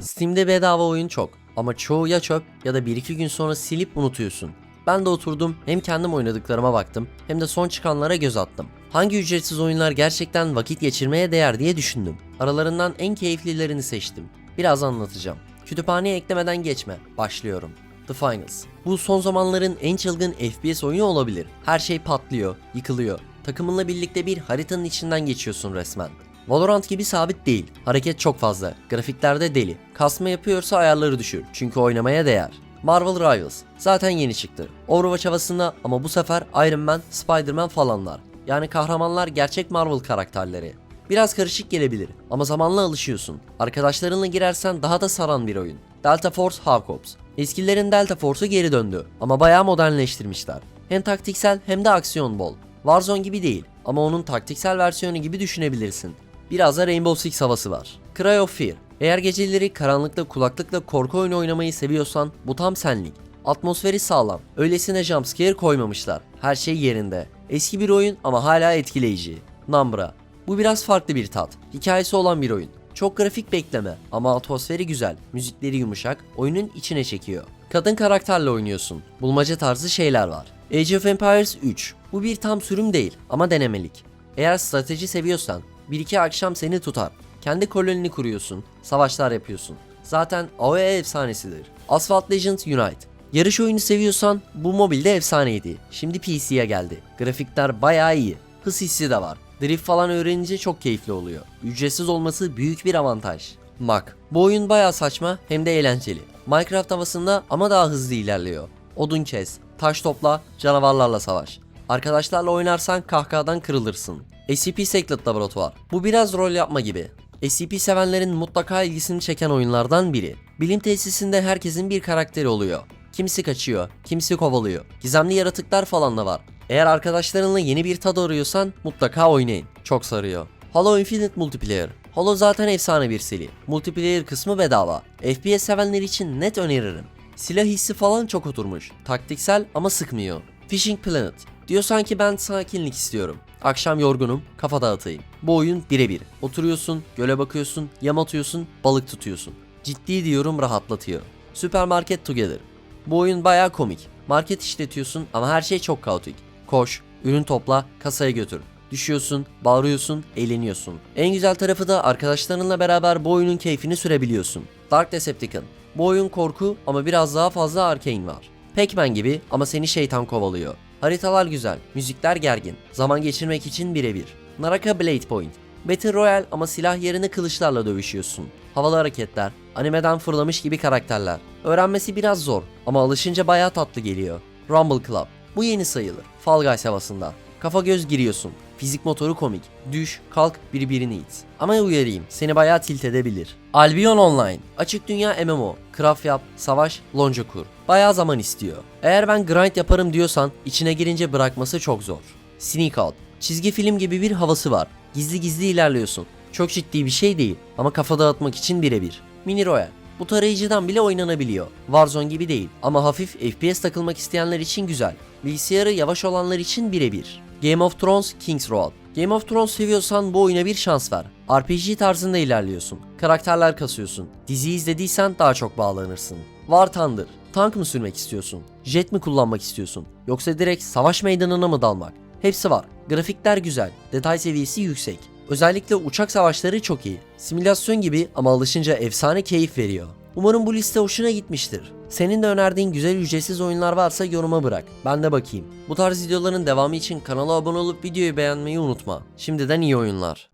Steam'de bedava oyun çok ama çoğu ya çöp ya da 1-2 gün sonra silip unutuyorsun. Ben de oturdum hem kendim oynadıklarıma baktım hem de son çıkanlara göz attım. Hangi ücretsiz oyunlar gerçekten vakit geçirmeye değer diye düşündüm. Aralarından en keyiflilerini seçtim. Biraz anlatacağım. Kütüphaneye eklemeden geçme. Başlıyorum. The Finals. Bu son zamanların en çılgın FPS oyunu olabilir. Her şey patlıyor, yıkılıyor. Takımınla birlikte bir haritanın içinden geçiyorsun resmen. Valorant gibi sabit değil. Hareket çok fazla. Grafiklerde deli. Kasma yapıyorsa ayarları düşür. Çünkü oynamaya değer. Marvel Rivals. Zaten yeni çıktı. Overwatch havasında ama bu sefer Iron Man, Spider-Man falanlar. Yani kahramanlar gerçek Marvel karakterleri. Biraz karışık gelebilir ama zamanla alışıyorsun. Arkadaşlarınla girersen daha da saran bir oyun. Delta Force Hawk Ops. Eskilerin Delta Force'u geri döndü ama bayağı modernleştirmişler. Hem taktiksel hem de aksiyon bol. Warzone gibi değil ama onun taktiksel versiyonu gibi düşünebilirsin. Biraz da Rainbow Six havası var. Cry of Fear. Eğer geceleri karanlıkta kulaklıkla korku oyunu oynamayı seviyorsan bu tam senlik. Atmosferi sağlam. Öylesine jumpscare koymamışlar. Her şey yerinde. Eski bir oyun ama hala etkileyici. Numbra. Bu biraz farklı bir tat. Hikayesi olan bir oyun. Çok grafik bekleme ama atmosferi güzel. Müzikleri yumuşak, oyunun içine çekiyor. Kadın karakterle oynuyorsun. Bulmaca tarzı şeyler var. Age of Empires 3. Bu bir tam sürüm değil ama denemelik. Eğer strateji seviyorsan bir iki akşam seni tutar. Kendi kolonini kuruyorsun, savaşlar yapıyorsun. Zaten AOE efsanesidir. Asphalt Legends Unite. Yarış oyunu seviyorsan bu mobilde efsaneydi. Şimdi PC'ye geldi. Grafikler bayağı iyi. Hız hissi de var. Drift falan öğrenince çok keyifli oluyor. Ücretsiz olması büyük bir avantaj. Mac. Bu oyun bayağı saçma hem de eğlenceli. Minecraft havasında ama daha hızlı ilerliyor. Odun kes, taş topla, canavarlarla savaş. Arkadaşlarla oynarsan kahkahadan kırılırsın. SCP Secret Laboratuvar. Bu biraz rol yapma gibi. SCP sevenlerin mutlaka ilgisini çeken oyunlardan biri. Bilim tesisinde herkesin bir karakteri oluyor. Kimisi kaçıyor, kimisi kovalıyor. Gizemli yaratıklar falan da var. Eğer arkadaşlarınla yeni bir tad arıyorsan mutlaka oynayın. Çok sarıyor. Halo Infinite Multiplayer. Halo zaten efsane bir seri. Multiplayer kısmı bedava. FPS sevenler için net öneririm. Silah hissi falan çok oturmuş. Taktiksel ama sıkmıyor. Fishing Planet. Diyorsan ki ben sakinlik istiyorum. Akşam yorgunum, kafa dağıtayım. Bu oyun birebir. Oturuyorsun, göle bakıyorsun, yem atıyorsun, balık tutuyorsun. Ciddi diyorum rahatlatıyor. Supermarket Together. Bu oyun bayağı komik. Market işletiyorsun ama her şey çok kaotik. Koş, ürün topla, kasaya götür. Düşüyorsun, bağırıyorsun, eğleniyorsun. En güzel tarafı da arkadaşlarınla beraber bu oyunun keyfini sürebiliyorsun. Dark Decepticon. Bu oyun korku ama biraz daha fazla arcane var. Pac-Man gibi ama seni şeytan kovalıyor. Haritalar güzel, müzikler gergin. Zaman geçirmek için birebir. Naraka Blade Point. Battle Royale ama silah yerine kılıçlarla dövüşüyorsun. Havalı hareketler, animeden fırlamış gibi karakterler. Öğrenmesi biraz zor ama alışınca bayağı tatlı geliyor. Rumble Club. Bu yeni sayılır. Fall Guys havasında. Kafa göz giriyorsun. Fizik motoru komik. Düş, kalk, birbirini it. Ama uyarayım, seni bayağı tilt edebilir. Albion Online. Açık dünya MMO. Craft yap, savaş, lonca kur. Bayağı zaman istiyor. Eğer ben grind yaparım diyorsan içine girince bırakması çok zor. Sneak Out. Çizgi film gibi bir havası var. Gizli gizli ilerliyorsun. Çok ciddi bir şey değil ama kafa dağıtmak için birebir. Mini Royale. Bu tarayıcıdan bile oynanabiliyor. Warzone gibi değil ama hafif FPS takılmak isteyenler için güzel. Bilgisayarı yavaş olanlar için birebir. Game of Thrones King's Road. Game of Thrones seviyorsan bu oyuna bir şans ver. RPG tarzında ilerliyorsun. Karakterler kasıyorsun. Diziyi izlediysen daha çok bağlanırsın. War Thunder. Tank mı sürmek istiyorsun? Jet mi kullanmak istiyorsun? Yoksa direkt savaş meydanına mı dalmak? Hepsi var. Grafikler güzel. Detay seviyesi yüksek. Özellikle uçak savaşları çok iyi. Simülasyon gibi ama alışınca efsane keyif veriyor. Umarım bu liste hoşuna gitmiştir. Senin de önerdiğin güzel ücretsiz oyunlar varsa yoruma bırak. Ben de bakayım. Bu tarz videoların devamı için kanala abone olup videoyu beğenmeyi unutma. Şimdiden iyi oyunlar.